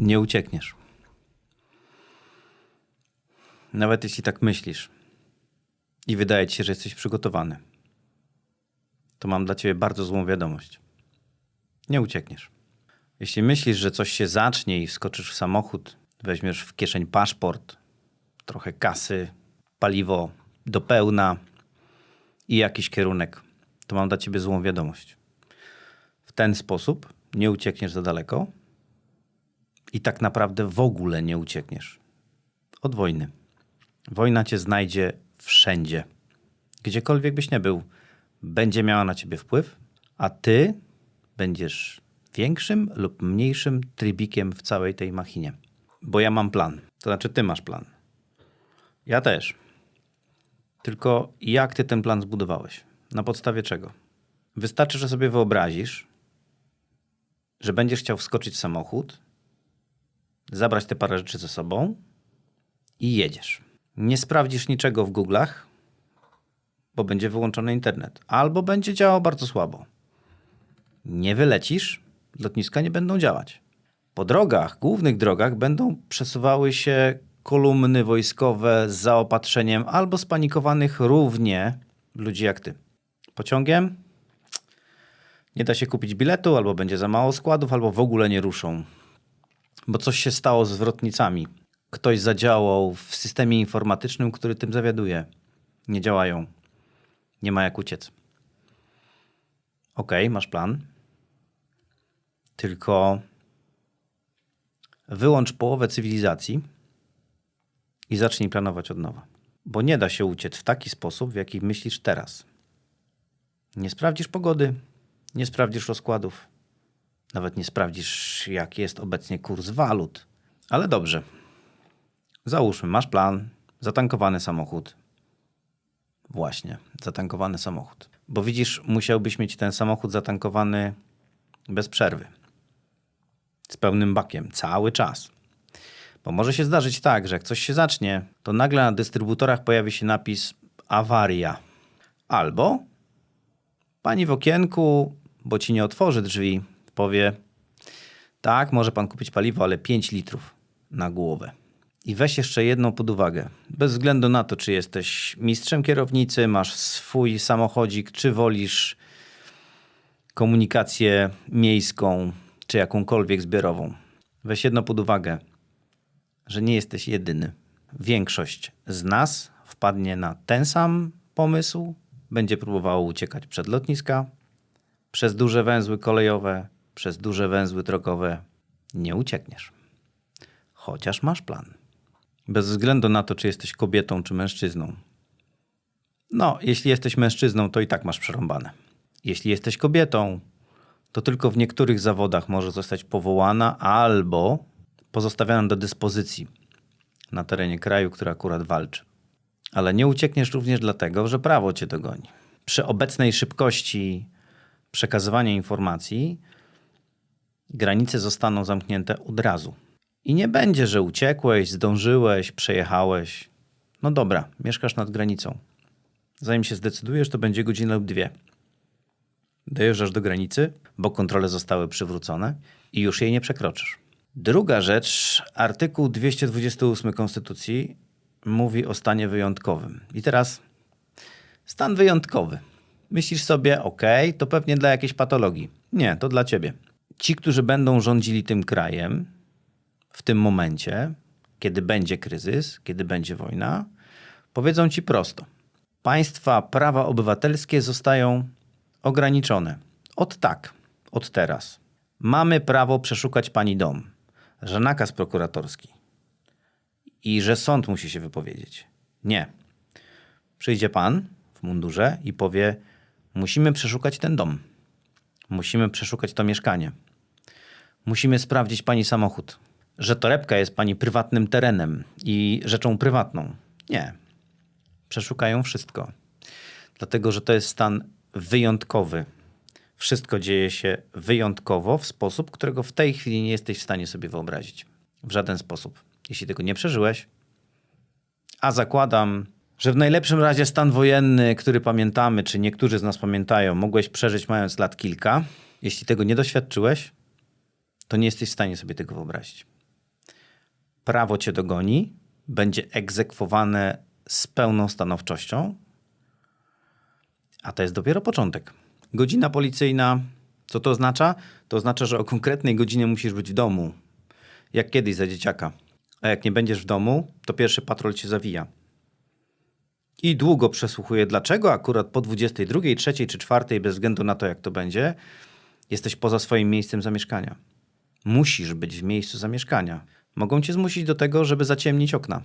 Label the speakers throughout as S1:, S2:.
S1: Nie uciekniesz. Nawet jeśli tak myślisz i wydaje ci się, że jesteś przygotowany, to mam dla ciebie bardzo złą wiadomość. Nie uciekniesz. Jeśli myślisz, że coś się zacznie i wskoczysz w samochód, weźmiesz w kieszeń paszport, trochę kasy, paliwo do pełna i jakiś kierunek, to mam dla ciebie złą wiadomość. W ten sposób nie uciekniesz za daleko i tak naprawdę w ogóle nie uciekniesz od wojny. Wojna cię znajdzie wszędzie. Gdziekolwiek byś nie był, będzie miała na ciebie wpływ, a ty będziesz większym lub mniejszym trybikiem w całej tej machinie. Bo ja mam plan. To znaczy, ty masz plan. Ja też. Tylko jak ty ten plan zbudowałeś? Na podstawie czego? Wystarczy, że sobie wyobrazisz, że będziesz chciał wskoczyć w samochód, zabrać te parę rzeczy ze sobą i jedziesz. Nie sprawdzisz niczego w Google'ach, bo będzie wyłączony internet, albo będzie działał bardzo słabo. Nie wylecisz, lotniska nie będą działać. Po drogach, głównych drogach, będą przesuwały się kolumny wojskowe z zaopatrzeniem albo spanikowanych równie ludzi jak ty. Pociągiem nie da się kupić biletu, albo będzie za mało składów, albo w ogóle nie ruszą. Bo coś się stało z zwrotnicami. Ktoś zadziałał w systemie informatycznym, który tym zawiaduje. Nie działają. Nie ma jak uciec. Okej, masz plan. Tylko wyłącz połowę cywilizacji i zacznij planować od nowa. Bo nie da się uciec w taki sposób, w jaki myślisz teraz. Nie sprawdzisz pogody, nie sprawdzisz rozkładów, nawet nie sprawdzisz, jaki jest obecnie kurs walut. Ale dobrze. Załóżmy, masz plan, zatankowany samochód. Właśnie, zatankowany samochód. Bo widzisz, musiałbyś mieć ten samochód zatankowany bez przerwy. Z pełnym bakiem, cały czas. Bo może się zdarzyć tak, że jak coś się zacznie, to nagle na dystrybutorach pojawi się napis awaria. Albo pani w okienku, bo ci nie otworzy drzwi, powie: Tak, może pan kupić paliwo, ale 5 litrów na głowę. I weź jeszcze jedną pod uwagę. Bez względu na to, czy jesteś mistrzem kierownicy, masz swój samochodzik, czy wolisz komunikację miejską, czy jakąkolwiek zbiorową. Weź jedno pod uwagę, że nie jesteś jedyny. Większość z nas wpadnie na ten sam pomysł, będzie próbowało uciekać przed lotniska, przez duże węzły kolejowe, przez duże węzły drogowe. Nie uciekniesz. Chociaż masz plan. Bez względu na to, czy jesteś kobietą, czy mężczyzną. No, jeśli jesteś mężczyzną, to i tak masz przerąbane. Jeśli jesteś kobietą, to tylko w niektórych zawodach może zostać powołana albo pozostawiona do dyspozycji na terenie kraju, który akurat walczy. Ale nie uciekniesz również dlatego, że prawo cię dogoni. Przy obecnej szybkości przekazywania informacji granice zostaną zamknięte od razu. I nie będzie, że uciekłeś, zdążyłeś, przejechałeś. No dobra, mieszkasz nad granicą. Zanim się zdecydujesz, to będzie godzina lub dwie. Dojeżdżasz do granicy, bo kontrole zostały przywrócone i już jej nie przekroczysz. Druga rzecz, artykuł 228 Konstytucji mówi o stanie wyjątkowym. I teraz stan wyjątkowy. Myślisz sobie, ok, to pewnie dla jakiejś patologii. Nie, to dla ciebie. Ci, którzy będą rządzili tym krajem w tym momencie, kiedy będzie kryzys, kiedy będzie wojna, powiedzą ci prosto. Państwa prawa obywatelskie zostają ograniczone. Od tak, od teraz. Mamy prawo przeszukać pani dom, że nakaz prokuratorski i że sąd musi się wypowiedzieć. Nie. Przyjdzie pan w mundurze i powie: Musimy przeszukać ten dom. Musimy przeszukać to mieszkanie. Musimy sprawdzić pani samochód, że torebka jest pani prywatnym terenem i rzeczą prywatną. Nie. Przeszukają wszystko. Dlatego, że to jest stan wyjątkowy. Wszystko dzieje się wyjątkowo w sposób, którego w tej chwili nie jesteś w stanie sobie wyobrazić. W żaden sposób. Jeśli tego nie przeżyłeś, a zakładam, że w najlepszym razie stan wojenny, który pamiętamy, czy niektórzy z nas pamiętają, mogłeś przeżyć mając lat kilka. Jeśli tego nie doświadczyłeś, to nie jesteś w stanie sobie tego wyobrazić. prawo cię dogoni, będzie egzekwowane z pełną stanowczością, a to jest dopiero początek. Godzina policyjna, co to oznacza? To oznacza, że o konkretnej godzinie musisz być w domu, jak kiedyś za dzieciaka. A jak nie będziesz w domu, to pierwszy patrol cię zawija. I długo przesłuchuje, dlaczego akurat po 22, 3 czy 4, bez względu na to, jak to będzie, jesteś poza swoim miejscem zamieszkania. Musisz być w miejscu zamieszkania. Mogą cię zmusić do tego, żeby zaciemnić okna.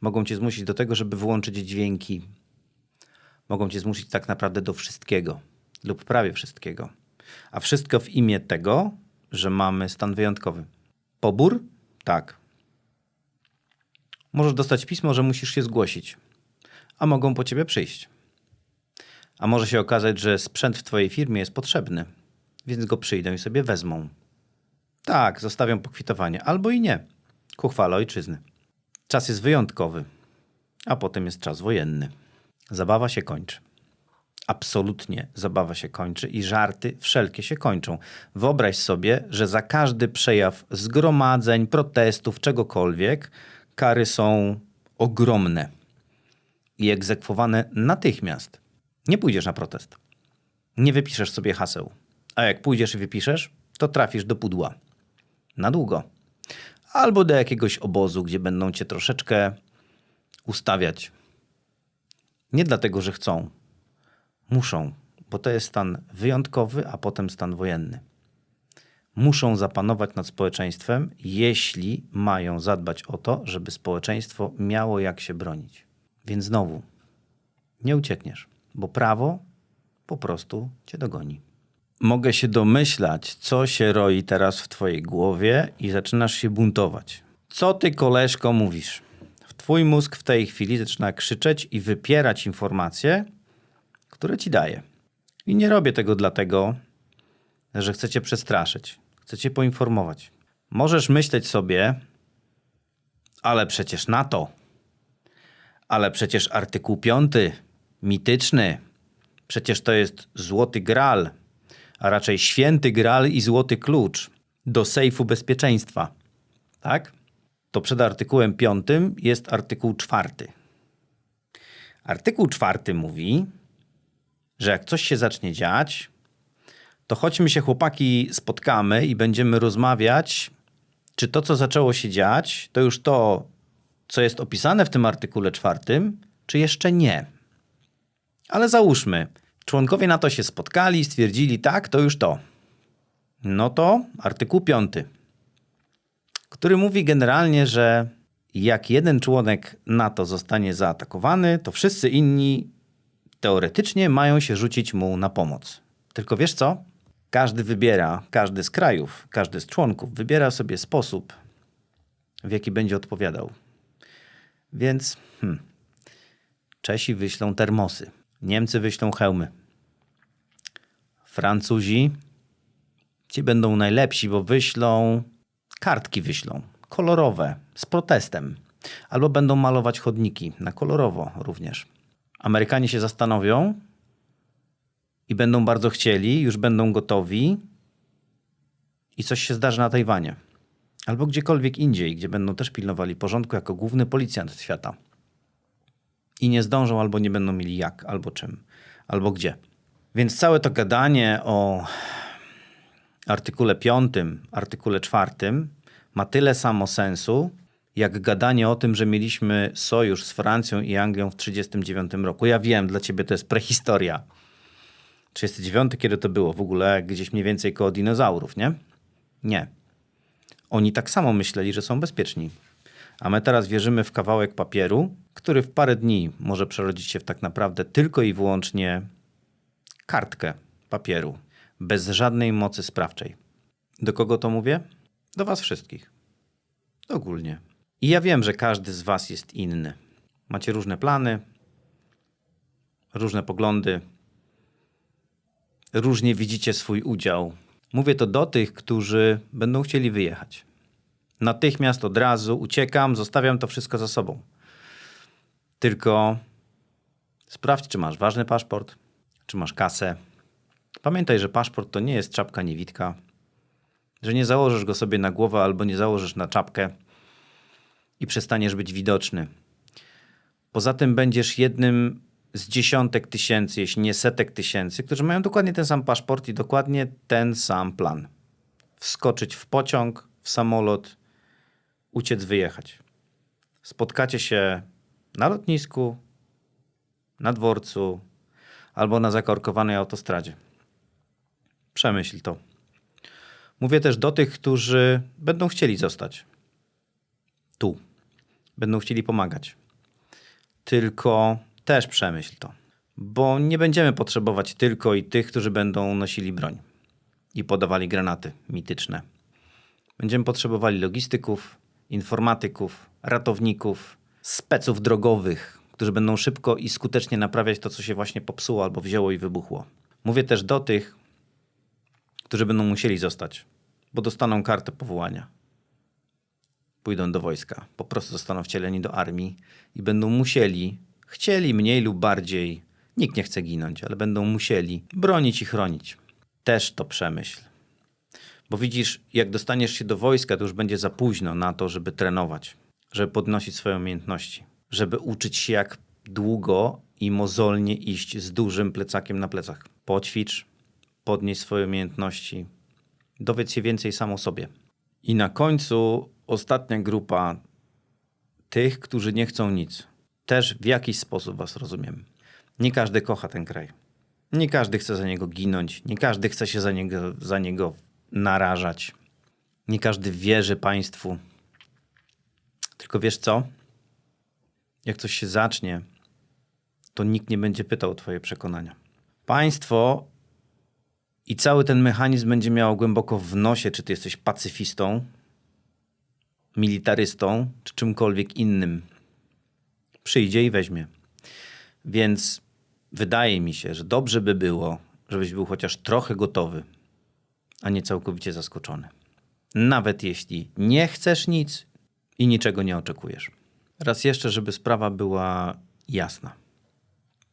S1: Mogą cię zmusić do tego, żeby wyłączyć dźwięki. Mogą cię zmusić tak naprawdę do wszystkiego lub prawie wszystkiego. A wszystko w imię tego, że mamy stan wyjątkowy. Pobór? Tak. Możesz dostać pismo, że musisz się zgłosić, a mogą po ciebie przyjść. A może się okazać, że sprzęt w twojej firmie jest potrzebny, więc go przyjdą i sobie wezmą. Tak, zostawią pokwitowanie, albo i nie, ku chwale ojczyzny. Czas jest wyjątkowy, a potem jest czas wojenny. Zabawa się kończy. Absolutnie zabawa się kończy i żarty wszelkie się kończą. Wyobraź sobie, że za każdy przejaw zgromadzeń, protestów, czegokolwiek, kary są ogromne i egzekwowane natychmiast. Nie pójdziesz na protest. Nie wypiszesz sobie haseł. A jak pójdziesz i wypiszesz, to trafisz do pudła. Na długo. Albo do jakiegoś obozu, gdzie będą cię troszeczkę ustawiać. Nie dlatego, że chcą. Muszą, bo to jest stan wyjątkowy, a potem stan wojenny. Muszą zapanować nad społeczeństwem, jeśli mają zadbać o to, żeby społeczeństwo miało jak się bronić. Więc znowu, nie uciekniesz, bo prawo po prostu cię dogoni. Mogę się domyślać, co się roi teraz w twojej głowie i zaczynasz się buntować. Co ty, koleżko, mówisz? Twój mózg w tej chwili zaczyna krzyczeć i wypierać informacje, które ci daję. I nie robię tego dlatego, że chcę cię przestraszyć. Chcę cię poinformować. Możesz myśleć sobie, ale przecież NATO, ale przecież artykuł 5, mityczny, przecież to jest złoty gral, a raczej święty gral i złoty klucz do sejfu bezpieczeństwa. Tak? To przed artykułem 5 jest artykuł 4. Artykuł 4 mówi, że jak coś się zacznie dziać, to chodźmy się chłopaki spotkamy i będziemy rozmawiać, czy to, co zaczęło się dziać, to już to, co jest opisane w tym artykule czwartym, czy jeszcze nie. Ale załóżmy, członkowie NATO się spotkali i stwierdzili, tak, to już to. No to artykuł piąty, który mówi generalnie, że jak jeden członek NATO zostanie zaatakowany, to wszyscy inni teoretycznie mają się rzucić mu na pomoc. Tylko wiesz co? Każdy wybiera, każdy z krajów, każdy z członków wybiera sobie sposób, w jaki będzie odpowiadał. Więc hmm, Czesi wyślą termosy, Niemcy wyślą hełmy, Francuzi ci będą najlepsi, bo wyślą kartki wyślą, kolorowe, z protestem. Albo będą malować chodniki na kolorowo również. Amerykanie się zastanowią i będą bardzo chcieli, już będą gotowi i coś się zdarzy na Tajwanie. Albo gdziekolwiek indziej, gdzie będą też pilnowali porządku jako główny policjant świata. I nie zdążą, albo nie będą mieli jak, albo czym, albo gdzie. Więc całe to gadanie o artykule 5, artykule 4 ma tyle samo sensu, jak gadanie o tym, że mieliśmy sojusz z Francją i Anglią w 1939 roku. Ja wiem, dla ciebie to jest prehistoria. 39, kiedy to było? W ogóle gdzieś mniej więcej koło dinozaurów, nie? Nie. Oni tak samo myśleli, że są bezpieczni. A my teraz wierzymy w kawałek papieru, który w parę dni może przerodzić się w tak naprawdę tylko i wyłącznie kartkę papieru, bez żadnej mocy sprawczej. Do kogo to mówię? Do Was wszystkich. Ogólnie. I ja wiem, że każdy z Was jest inny. Macie różne plany, różne poglądy, różnie widzicie swój udział. Mówię to do tych, którzy będą chcieli wyjechać. Natychmiast, od razu uciekam, zostawiam to wszystko za sobą. Tylko sprawdź, czy masz ważny paszport, czy masz kasę. Pamiętaj, że paszport to nie jest czapka niewitka, że nie założysz go sobie na głowę albo nie założysz na czapkę i przestaniesz być widoczny. Poza tym będziesz jednym z dziesiątek tysięcy, jeśli nie setek tysięcy, którzy mają dokładnie ten sam paszport i dokładnie ten sam plan. Wskoczyć w pociąg, w samolot, uciec, wyjechać. Spotkacie się na lotnisku, na dworcu albo na zakorkowanej autostradzie. Przemyśl to. Mówię też do tych, którzy będą chcieli zostać tu, będą chcieli pomagać. Tylko też przemyśl to, bo nie będziemy potrzebować tylko i tych, którzy będą nosili broń i podawali granaty mityczne. Będziemy potrzebowali logistyków, informatyków, ratowników, speców drogowych, którzy będą szybko i skutecznie naprawiać to, co się właśnie popsuło albo wzięło i wybuchło. Mówię też do tych, którzy będą musieli zostać, bo dostaną kartę powołania. Pójdą do wojska, po prostu zostaną wcieleni do armii i będą musieli, chcieli mniej lub bardziej, nikt nie chce ginąć, ale będą musieli bronić i chronić. Też to przemyśl. Bo widzisz, jak dostaniesz się do wojska, to już będzie za późno na to, żeby trenować, żeby podnosić swoje umiejętności, żeby uczyć się, jak długo i mozolnie iść z dużym plecakiem na plecach. Poćwicz, podnieś swoje umiejętności, dowiedz się więcej sam o sobie. I na końcu ostatnia grupa tych, którzy nie chcą nic. Też w jakiś sposób was rozumiem. Nie każdy kocha ten kraj. Nie każdy chce za niego ginąć. Nie każdy chce się za niego, za niego narażać. Nie każdy wierzy państwu. Tylko wiesz co? Jak coś się zacznie, to nikt nie będzie pytał o twoje przekonania. Państwo i cały ten mechanizm będzie miał głęboko w nosie, czy ty jesteś pacyfistą, militarystą, czy czymkolwiek innym. Przyjdzie i weźmie. Więc wydaje mi się, że dobrze by było, żebyś był chociaż trochę gotowy, a nie całkowicie zaskoczony. Nawet jeśli nie chcesz nic i niczego nie oczekujesz. Raz jeszcze, żeby sprawa była jasna.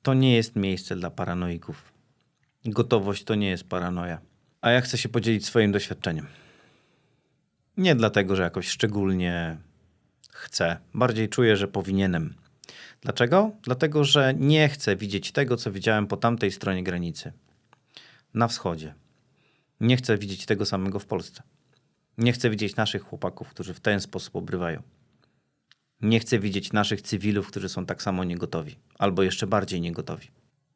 S1: To nie jest miejsce dla paranoików. Gotowość to nie jest paranoja. A ja chcę się podzielić swoim doświadczeniem. Nie dlatego, że jakoś szczególnie chcę. Bardziej czuję, że powinienem. Dlaczego? Dlatego, że nie chcę widzieć tego, co widziałem po tamtej stronie granicy. Na wschodzie. Nie chcę widzieć tego samego w Polsce. Nie chcę widzieć naszych chłopaków, którzy w ten sposób obrywają. Nie chcę widzieć naszych cywilów, którzy są tak samo niegotowi, albo jeszcze bardziej niegotowi.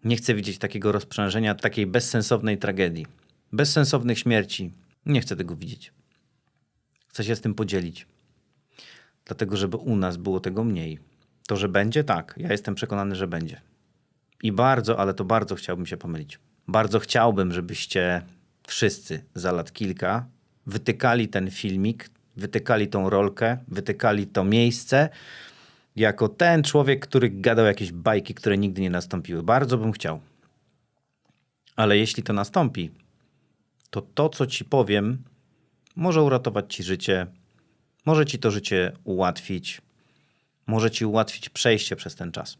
S1: Nie chcę widzieć takiego rozprzężenia, takiej bezsensownej tragedii, bezsensownych śmierci. Nie chcę tego widzieć. Chcę się z tym podzielić. Dlatego, żeby u nas było tego mniej. To, że będzie, tak. Ja jestem przekonany, że będzie. I bardzo, ale to bardzo chciałbym się pomylić. Bardzo chciałbym, żebyście wszyscy za lat kilka wytykali ten filmik, wytykali tą rolkę, wytykali to miejsce jako ten człowiek, który gadał jakieś bajki, które nigdy nie nastąpiły. Bardzo bym chciał. Ale jeśli to nastąpi, to to, co ci powiem, może uratować ci życie, może ci to życie ułatwić, może ci ułatwić przejście przez ten czas.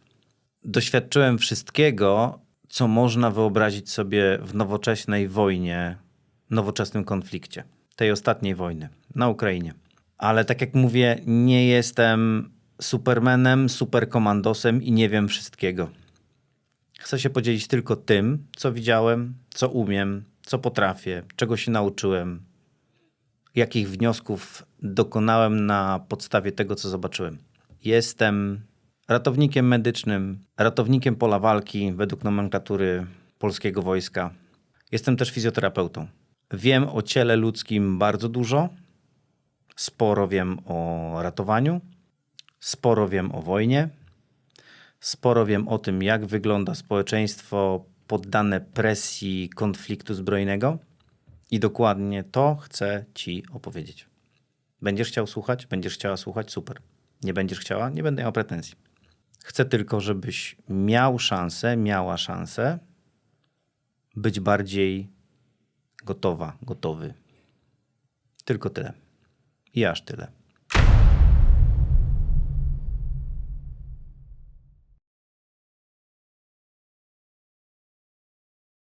S1: Doświadczyłem wszystkiego, co można wyobrazić sobie w nowoczesnej wojnie, nowoczesnym konflikcie, tej ostatniej wojny na Ukrainie. Ale tak jak mówię, nie jestem supermenem, superkomandosem i nie wiem wszystkiego. Chcę się podzielić tylko tym, co widziałem, co umiem, co potrafię, czego się nauczyłem, jakich wniosków dokonałem na podstawie tego, co zobaczyłem. Jestem ratownikiem medycznym, ratownikiem pola walki według nomenklatury polskiego wojska. Jestem też fizjoterapeutą. Wiem o ciele ludzkim bardzo dużo. Sporo wiem o ratowaniu, sporo wiem o wojnie, sporo wiem o tym, jak wygląda społeczeństwo poddane presji konfliktu zbrojnego. I dokładnie to chcę Ci opowiedzieć. Będziesz chciał słuchać? Będziesz chciała słuchać? Super. Nie będziesz chciała? Nie będę miał pretensji. Chcę tylko, żebyś miał szansę, miała szansę być bardziej gotowa, gotowy. Tylko tyle. I aż tyle.